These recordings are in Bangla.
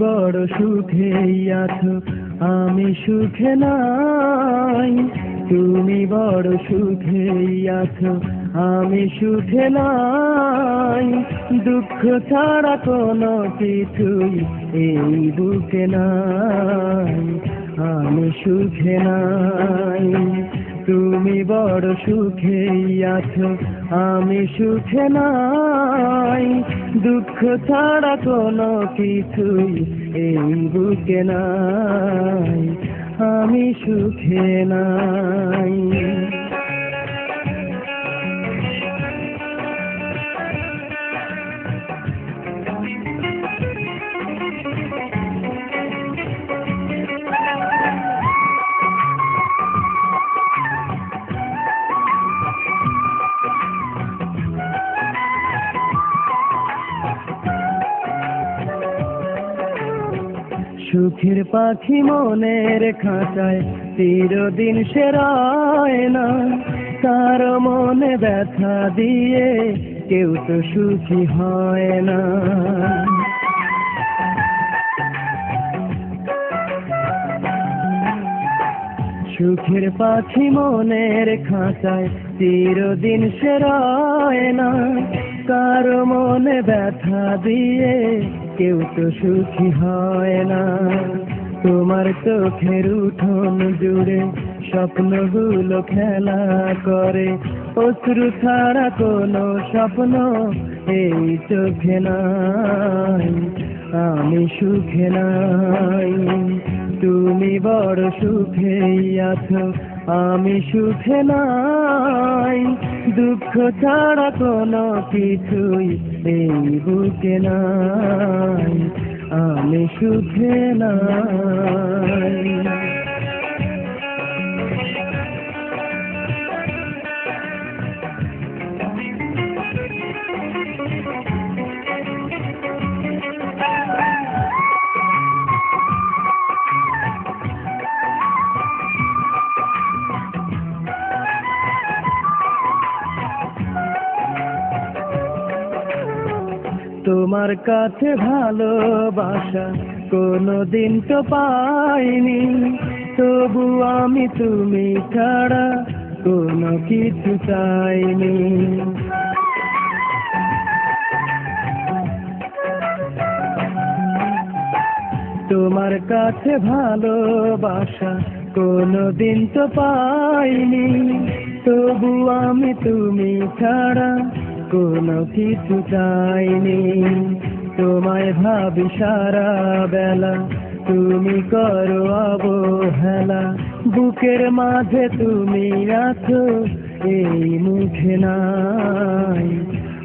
বড় সুখে আছো, আমি সুখে নাই। তুমি বড় সুখে আছো, আমি সুখে নাই। দুঃখ ছাড়া কোনো কিছুই এই বুকে নাই। আমি সুখে নাই। তুমি বড় সুখে আছো আমি সুখে নাই দুঃখ ছাড়া কোনো কিছুই এই বুকে নাই। আমি সুখে নাই। সুখের পাখি মনের খাঁচায় চিরদিন সেরায় না। তার মনে ব্যথা দিয়ে কেউ তো সুখী হয় না। সুখের পাখি মনের খাঁচায় চিরদিন সেরায় না। কারও মনে ব্যথা দিয়ে কেউ তো সুখী হয় না। তোমার চোখের উঠোন জুড়ে স্বপ্ন স্বপ্নগুলো খেলা করে। অশ্রু ছাড়া কোনো স্বপ্ন এই চোখে নাই। আমি সুখে নাই। তুমি বড় সুখে আছো। আমি সুখে নাই দুঃখ ছাড়া কোনো কিছুই এই বুকে নাই। আমি সুখে নাই। তোমার কাছে ভালোবাসা কোনো দিন তো পাইনি। তবু আমি তুমি ছাড়া কোনো কিছু চাইনি। তোমার কাছে ভালোবাসা কোনো দিন তো পাইনি। তবু আমি তুমি ছাড়া কোনো কিছু চাইনি। তোমায় ভাবি সারা বেলা, তুমি করো অবহেলা। বুকের মাঝে তুমি আছো, এই মুখে নাই।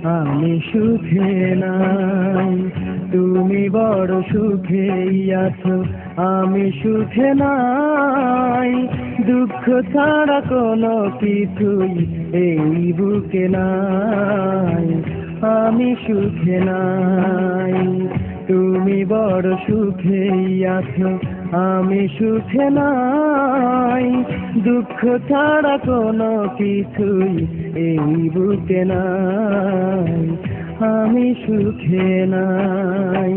আমি সুখে নাই। তুমি বড় সুখে আছো, আমি সুখে নাই। দুঃখ ছাড়া কোনো কিছুই এই বুকে নাই, আমি সুখে নাই। তুমি বড় সুখে আছো, আমি সুখে নাই। দুঃখ ছাড়া কোনো কিছুই এই বুকে নাই, আমি সুখে নাই।